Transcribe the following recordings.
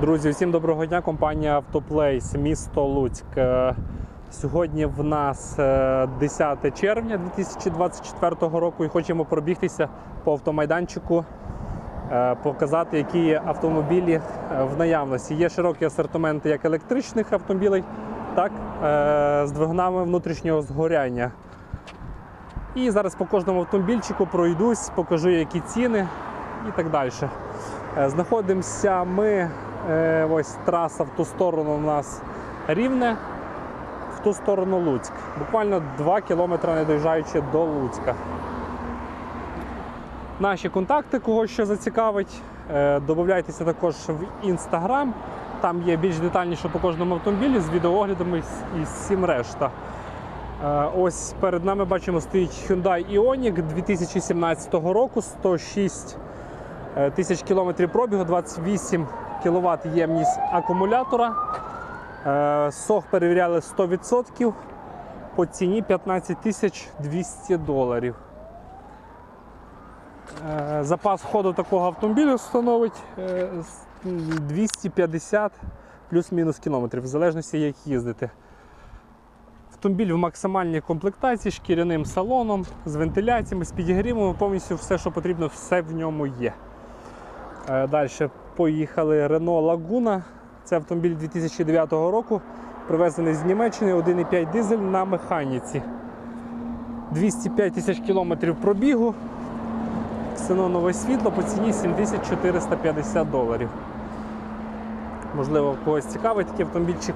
Друзі, всім доброго дня. Компанія Автоплейс, місто Луцьк. Е, Сьогодні в нас е, 10 червня 2024 року і хочемо пробігтися по автомайданчику, е, показати, які є автомобілі е, в наявності. Є широкий асортимент як електричних автомобілів, так е, з двигунами внутрішнього згоряння. І зараз по кожному автомобільчику пройдусь, покажу, які ціни і так далі. Е, Знаходимося ми, е, ось траса в ту сторону у нас рівне, в ту сторону Луцьк. Буквально 2 кілометри не доїжджаючи до Луцька. Наші контакти, кого що зацікавить, е, додавайтеся також в інстаграм. Там є більш детальніше по кожному автомобілі з відеооглядами і всім решта. Е, Ось перед нами бачимо стоїть Hyundai Ioniq 2017 року, 106 е, тисяч кілометрів пробігу, 28 кВт ємність акумулятора. Е, Сох перевіряли 100% по ціні 15 200 доларів. Е, Запас ходу такого автомобіля становить е, с- м, 250 плюс-мінус кілометрів, в залежності як їздити. Автомобіль в максимальній комплектації, шкіряним салоном, з вентиляціями, з підігрівом, повністю все, що потрібно, все в ньому є. Далі поїхали Renault Laguna. Це автомобіль 2009 року, привезений з Німеччини, 1,5 дизель на механіці. 205 тисяч кілометрів пробігу. Ксенонове світло по ціні 7450 доларів. Можливо, когось цікавить такий автомобільчик.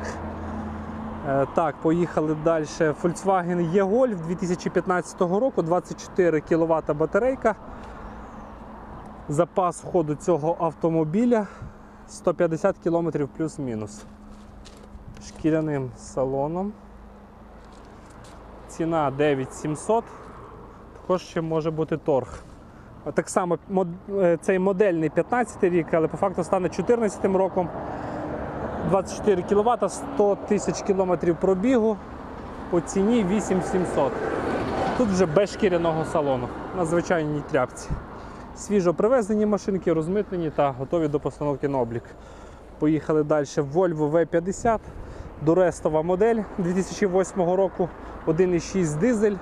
Е, Так, поїхали далі. Volkswagen E-Golf 2015 року, 24 кВт батарейка. Запас ходу цього автомобіля 150 км плюс-мінус. Шкіряним салоном. Ціна 9700. Також ще може бути торг. Так само е, цей модельний 15 рік, але по факту стане 14 роком. 24 кВт, 100 тисяч кілометрів пробігу по ціні 8700. Тут вже без шкіряного салону на звичайній тряпці. Свіжо привезені машинки, розмитнені та готові до постановки на облік. Поїхали далі. Volvo V50, дорестова модель 2008 року, 1,6 дизель,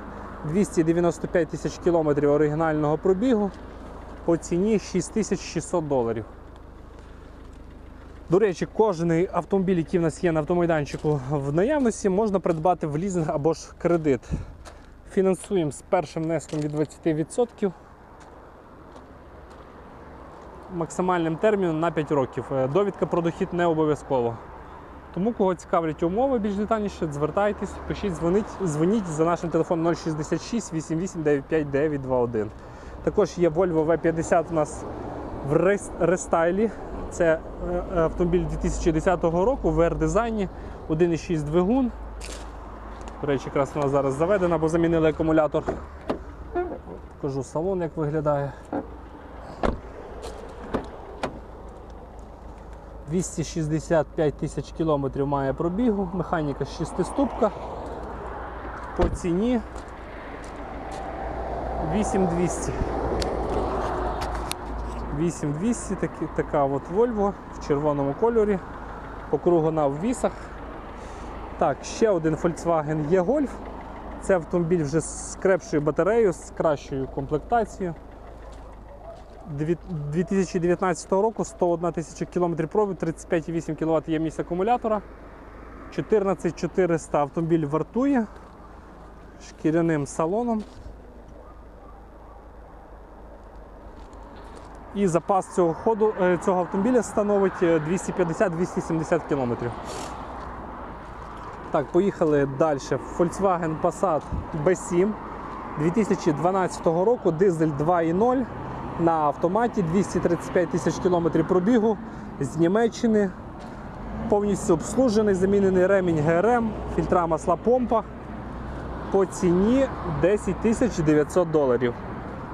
295 тисяч кілометрів оригінального пробігу по ціні 6600 доларів. До речі, кожен автомобіль, який в нас є на автомайданчику в наявності, можна придбати в лізинг або ж кредит. Фінансуємо з першим внеском від 20%. Максимальним терміном на 5 років. Е, Довідка про дохід не обов'язково. Тому, кого цікавлять умови більш детальніше, звертайтесь, пишіть, дзвоніть, дзвоніть за нашим телефоном 066 88 95 921. Також є Volvo V50 у нас в рес- рестайлі. Це е, автомобіль 2010 року в R-дизайні, 1,6 двигун. До речі, якраз вона зараз заведена, бо замінили акумулятор. Покажу салон, як виглядає. 265 тисяч кілометрів має пробігу, механіка шестиступка. По ціні 8200. 8200, такі, така от Volvo в червоному кольорі, по на ввісах. Так, ще один Volkswagen E-Golf. Це автомобіль вже з крепшою батареєю, з кращою комплектацією. Дві- 2019 року 101 тисяча кілометрів пробігу, 35,8 кВт ємність акумулятора. 14400 автомобіль вартує шкіряним салоном. І запас цього ходу е, цього автомобіля становить е, 250-270 км. Так, поїхали далі. Volkswagen Passat B7 2012 року, дизель 2.0 на автоматі, 235 тисяч кілометрів пробігу з Німеччини. Повністю обслужений, замінений ремінь ГРМ, фільтра масла помпа по ціні 10 тисяч 900 доларів.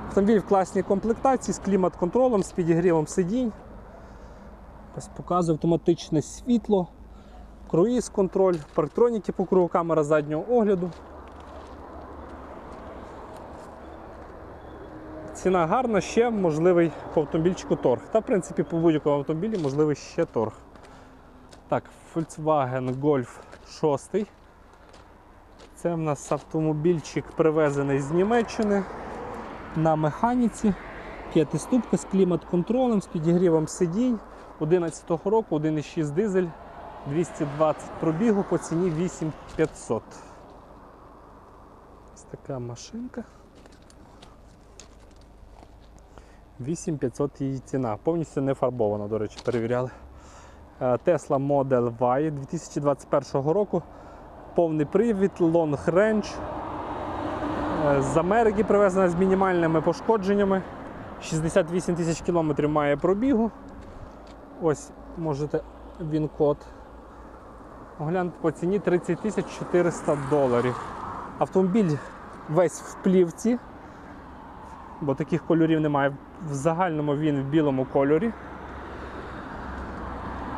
Автомобіль в класній комплектації з клімат-контролем, з підігрівом сидінь. Показує автоматичне світло, круїз контроль, парктроніки по кругу, камера заднього огляду. Ціна гарна, ще можливий по автомобільчику торг. Та, в принципі, по будь-якому автомобілі можливий ще торг. Так, Volkswagen Golf 6. Це в нас автомобільчик привезений з Німеччини на механіці. П'ятиступка з клімат-контролем, з підігрівом сидінь. 11 го року, 1,6 дизель, 220 пробігу по ціні 8500. Ось така машинка. 8500 її ціна. Повністю не фарбована, до речі, перевіряли. Е, Tesla Model Y 2021 року. Повний привід, Long Range. Е, З Америки привезена з мінімальними пошкодженнями. 68 тисяч кілометрів має пробігу. Ось можете він код. Оглянути по ціні 30 400 доларів. Автомобіль весь в плівці, бо таких кольорів немає. В загальному він в білому кольорі.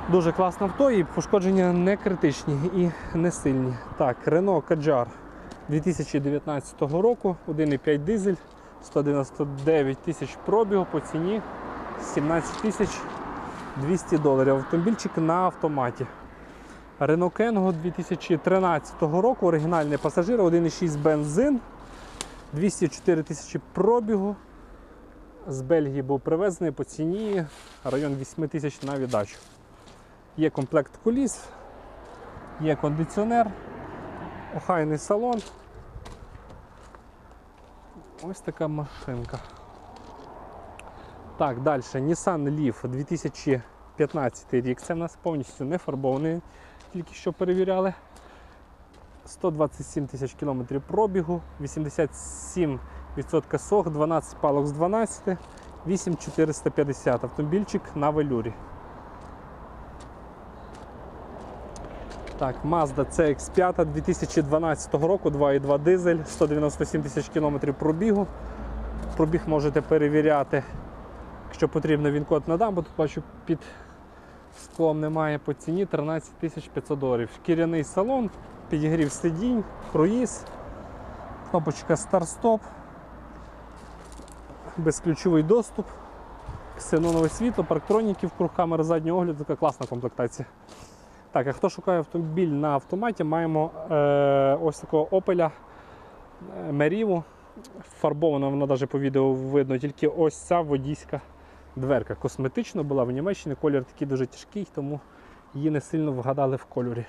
Дуже класне авто і пошкодження не критичні і не сильні. Так, Renault Kadjar 2019 року, 1,5 дизель, 199 тисяч пробігу по ціні 17 тисяч 200 доларів. Автомобільчик на автоматі. Renault Kangoo 2013 року, оригінальний пасажир, 1,6 бензин, 204 тисячі пробігу. З Бельгії був привезений по ціні район 8 тисяч на віддачу. Є комплект коліс, є кондиціонер, охайний салон. Ось така машинка. Так, далі. Nissan Leaf 2015 рік. Це в нас повністю не фарбований, тільки що перевіряли. 127 тисяч кілометрів пробігу, 87% сох, 12 палок з 12, 8450 автомобільчик на велюрі. Так, Mazda CX5 2012 року, 2,2 дизель, 197 тисяч кілометрів пробігу. Пробіг можете перевіряти, якщо потрібно, він код надам, бо тут бачу під склом немає по ціні 13 500 доларів. Шкіряний салон, підігрів сидінь, круїз, кнопочка старт-стоп, безключовий доступ, ксенонове світло, парктроніки, круг камери заднього огляду, така класна комплектація. Так, а хто шукає автомобіль на автоматі, маємо е, ось такого Opel Merivo. Фарбована вона навіть по відео видно, тільки ось ця водійська дверка. Косметично була в Німеччині, колір такий дуже тяжкий, тому її не сильно вгадали в кольорі.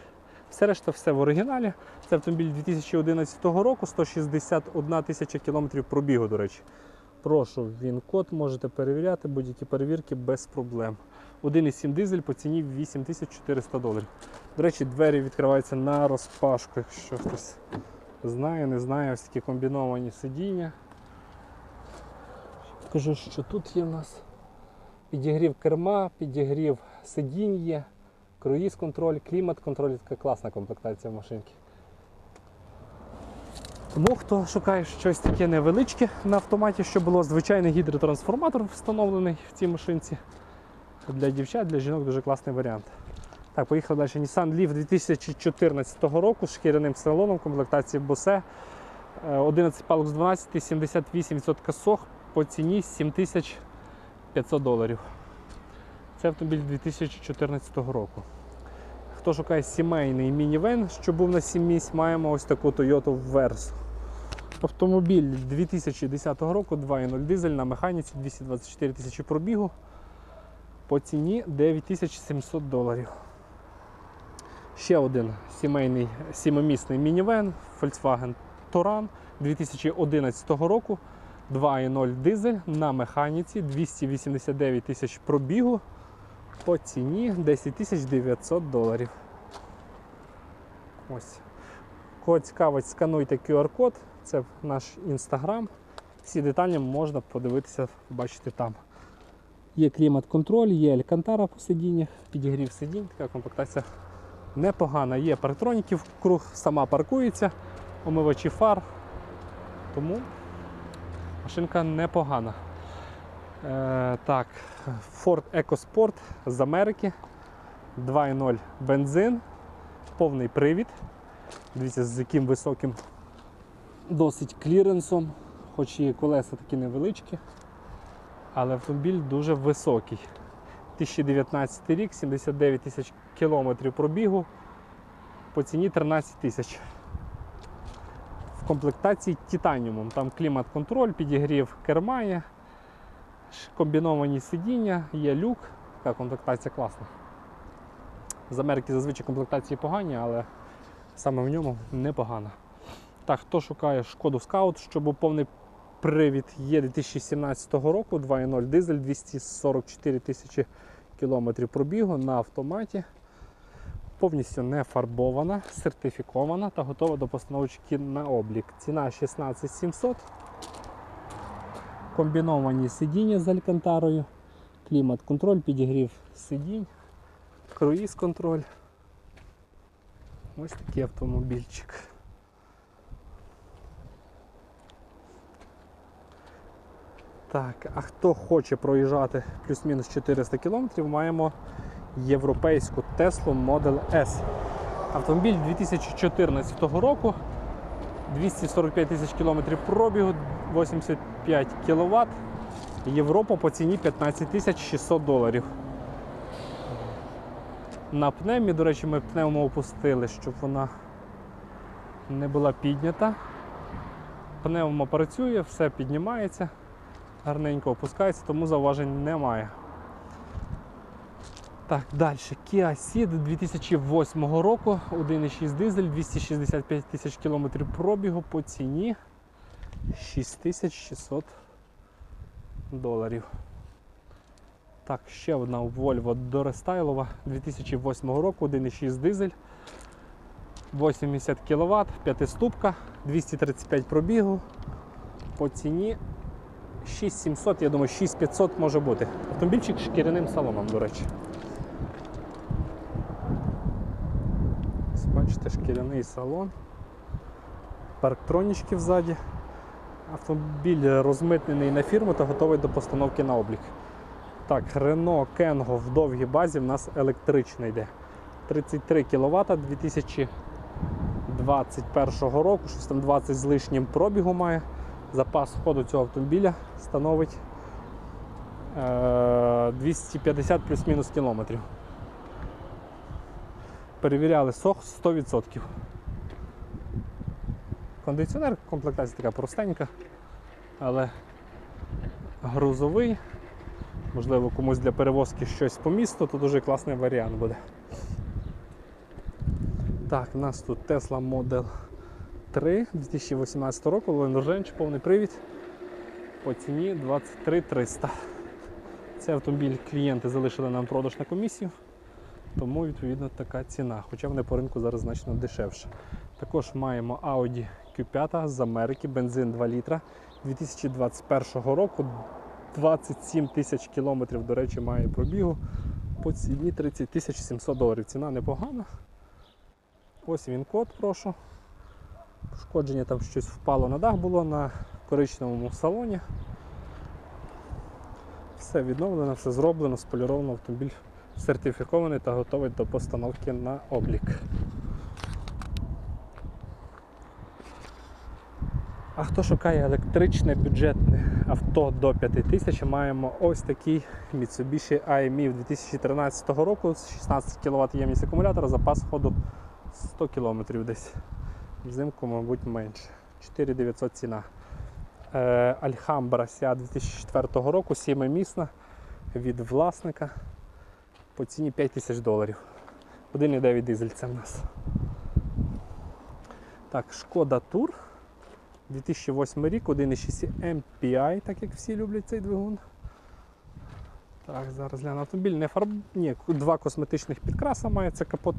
Все решта все в оригіналі. Це автомобіль 2011 року, 161 тисяча кілометрів пробігу, до речі. Прошу, він код можете перевіряти, будь-які перевірки без проблем. 1,7 дизель по ціні 8400 доларів. До речі, двері відкриваються на розпашку, якщо хтось знає, не знає, ось такі комбіновані сидіння. Скажу, що тут є в нас підігрів керма, підігрів сидінь є, круїз контроль, клімат контроль, така класна комплектація машинки. Тому хто шукає щось таке невеличке на автоматі, що було звичайний гідротрансформатор встановлений в цій машинці. Для дівчат, для жінок дуже класний варіант. Так, поїхали далі. Nissan Leaf 2014 року з шкіряним салоном комплектації Bose. Е, 11 палок з 12, 78% сох по ціні 7500 доларів. Це автомобіль 2014 року. Хто шукає сімейний мінівен, що був на 7 місць, маємо ось таку Toyota Verso. Автомобіль 2010 року, 2.0 дизель на механіці, 224 тисячі пробігу. По ціні 9700 доларів. Ще один сімейний сімимісний мінівен Volkswagen Touran 2011 року. 2.0 дизель на механіці 289 тисяч пробігу. По ціні 10 900 доларів. Ось. Кого цікавить, скануйте QR-код, це наш інстаграм. Всі деталі можна подивитися, побачити там. Є клімат-контроль, є алькантара по сидіннях, підігрів сидінь, така комплектація непогана. Є парктроніки круг, сама паркується, омивачі фар. Тому машинка непогана. Е, так, Ford EcoSport з Америки. 2.0 бензин, повний привід. Дивіться, з яким високим досить кліренсом, хоч і колеса такі невеличкі, але автомобіль дуже високий. 2019 рік, 79 тисяч кілометрів пробігу по ціні 13 тисяч. В комплектації титаніумом. Там клімат-контроль, підігрів керма є, ш- комбіновані сидіння, є люк. Така комплектація класна. З Америки зазвичай комплектації погані, але саме в ньому непогано. Так, хто шукає шкоду скаут, щоб був повний привід, є 2017 року, 2.0 дизель, 244 тисячі кілометрів пробігу на автоматі. Повністю не фарбована, сертифікована та готова до постановочки на облік. Ціна 16 700. Комбіновані сидіння з алькантарою, клімат-контроль, підігрів сидінь, круїз-контроль. Ось такий автомобільчик. Так, а хто хоче проїжджати плюс-мінус 400 км, маємо європейську Tesla Model S. Автомобіль 2014 року, 245 тисяч кілометрів пробігу, 85 кВт. Європа по ціні 15 тисяч 600 доларів. На пневмі, до речі, ми пневму опустили, щоб вона не була піднята. Пневма працює, все піднімається, гарненько опускається, тому зауважень немає. Так, далі. Kia Ceed 2008 року, 1,6 дизель, 265 тисяч кілометрів пробігу по ціні 6600 доларів. Так, ще одна Volvo дорестайлова 2008 року, 1,6 дизель, 80 кВт, 5-ступка, 235 пробігу. По ціні 6700, я думаю, 6500 може бути. Автомобільчик з шкіряним салоном, до речі. Бачите, шкіряний салон. Парктронічки взаді. Автомобіль розмитнений на фірму та готовий до постановки на облік. Так, Renault Kengo в довгій базі в нас електричний йде. 33 кВт 2021 року, щось там 20 з лишнім пробігу має. Запас ходу цього автомобіля становить е, 250 плюс-мінус кілометрів. Перевіряли сох 100%. Кондиціонер, комплектація така простенька, але грузовий. Можливо, комусь для перевозки щось по місту, то дуже класний варіант буде. Так, у нас тут Tesla Model 3 2018 року, Range, повний привід по ціні 23 300. Цей автомобіль клієнти залишили нам продаж на комісію, тому відповідно така ціна, хоча вони по ринку зараз значно дешевше. Також маємо Audi Q5 з Америки, бензин 2 літра 2021 року. 27 тисяч кілометрів, до речі, має пробігу по ціні 30 тисяч 700 доларів. Ціна непогана. Ось він код, прошу. Пошкодження там щось впало на дах було на коричневому салоні. Все відновлено, все зроблено, споліровано, автомобіль сертифікований та готовий до постановки на облік. А хто шукає електричне бюджетне авто до 5000, маємо ось такий Mitsubishi AMI 2013 року з 16 кВт ємність акумулятора, запас ходу 100 км десь. Взимку, мабуть, менше. 4900 ціна. Е, Alhambra 2004 року, 7-місна від власника по ціні 5000 доларів. 1,9 дизель це в нас. Так, Шкода Тур. 2008 рік, 1,6 MPI, так як всі люблять цей двигун. Так, зараз гляну автомобіль не фарб. Ні, два косметичних підкраса має. Це капот,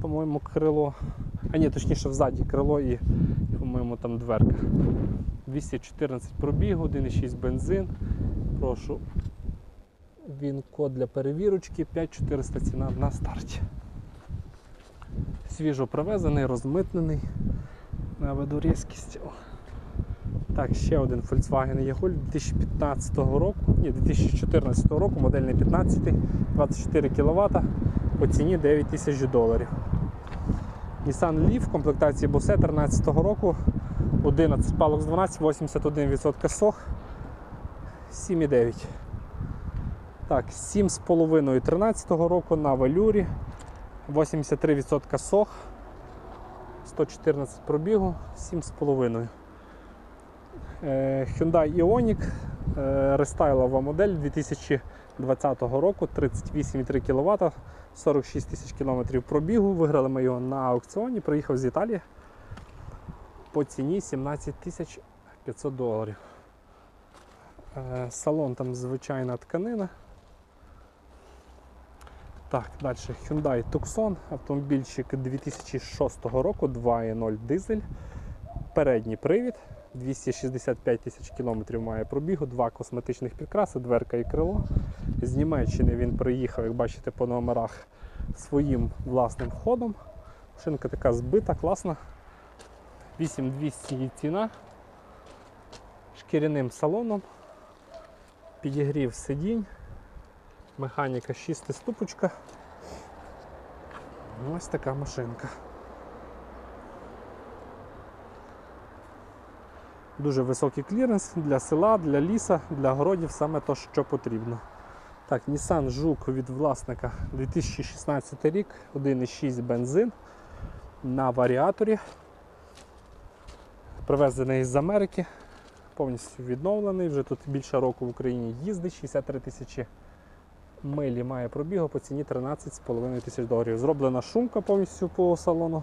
по-моєму, крило. А ні, точніше взаді крило і, і по-моєму, там дверка. 214 пробігу, 1,6 бензин. Прошу. Він код для перевірочки, 5400 ціна на старті. Свіжо привезений, розмитнений. Наведу різкість. Так, ще один Volkswagen E-Golf 2015 року, ні, 2014 року, модельний 15, 24 кВт, по ціні 9 тисяч доларів. Nissan Leaf комплектації Bose 13 року, 11 палок з 12, 81% сох, 7,9. Так, 7,5 13 року на валюрі. 83% сох. 114 пробігу, 7,5. Е, Hyundai Ioniq, е, рестайлова модель 2020 року, 38,3 кВт, 46 тисяч кілометрів пробігу. Виграли ми його на аукціоні, приїхав з Італії по ціні 17 тисяч 500 доларів. Е, Салон там звичайна тканина. Так, далі Hyundai Tucson, автомобільчик 2006 року, 2.0 дизель, передній привід, 265 тисяч кілометрів має пробігу, два косметичних підкраси, дверка і крило. З Німеччини він приїхав, як бачите, по номерах своїм власним ходом. Машинка така збита, класна. 8200 її ціна, шкіряним салоном, підігрів сидінь. Механіка 6 ступочка. Ось така машинка. Дуже високий кліренс для села, для ліса, для городів саме то, що потрібно. Так, Nissan Жук від власника 2016 рік, 1,6 бензин на варіаторі. Привезений з Америки, повністю відновлений. Вже тут більше року в Україні їздить, 63 тисячі милі має пробігу по ціні 13,5 тисяч доларів. Зроблена шумка повністю по салону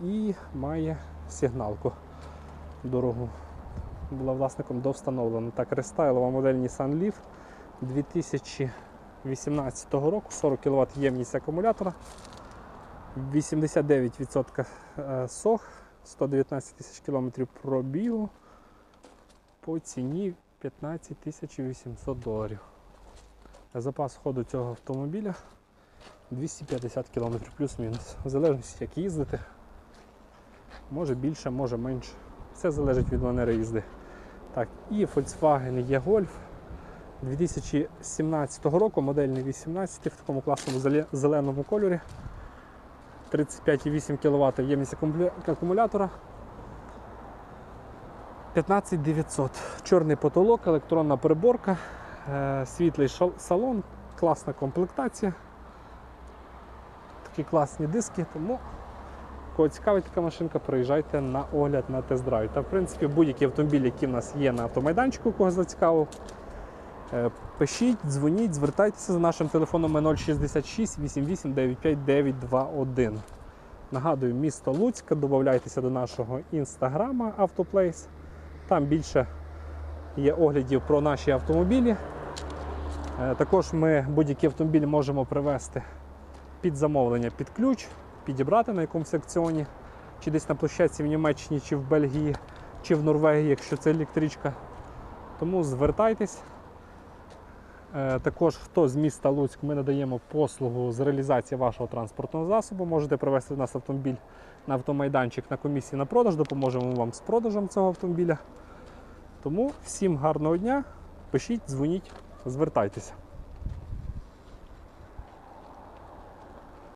і має сигналку дорогу. Була власником довстановлена. Так, рестайлова модель Nissan Leaf 2018 року, 40 кВт ємність акумулятора, 89% е, сох, 119 тисяч кілометрів пробігу по ціні 15 тисяч 800 доларів. Запас ходу цього автомобіля 250 км плюс-мінус. В залежності як їздити. Може більше, може менше. Все залежить від манери їзди. Так, і Volkswagen E-Golf 2017 року, модельний 18 в такому класному зеленому кольорі. 35,8 кВт ємність акумуля- акумулятора. 15900. Чорний потолок, електронна приборка, світлий салон, класна комплектація. Такі класні диски, тому кого цікавить така машинка, приїжджайте на огляд на тест-драйв. Та в принципі будь-які автомобілі, які в нас є на автомайданчику, кого зацікавив. е, Пишіть, дзвоніть, звертайтеся за нашим телефоном 066 88 95 921. Нагадую, місто Луцьк, додайтеся до нашого інстаграма Автоплейс. Там більше є оглядів про наші автомобілі. Е, Також ми будь-які автомобілі можемо привезти під замовлення під ключ, підібрати на якомусь акціоні, чи десь на площадці в Німеччині, чи в Бельгії, чи в Норвегії, якщо це електричка. Тому звертайтесь. Е, Також хто з міста Луцьк, ми надаємо послугу з реалізації вашого транспортного засобу. Можете привезти до нас автомобіль на автомайданчик на комісії на продаж, допоможемо вам з продажем цього автомобіля. Тому всім гарного дня, пишіть, дзвоніть, звертайтеся.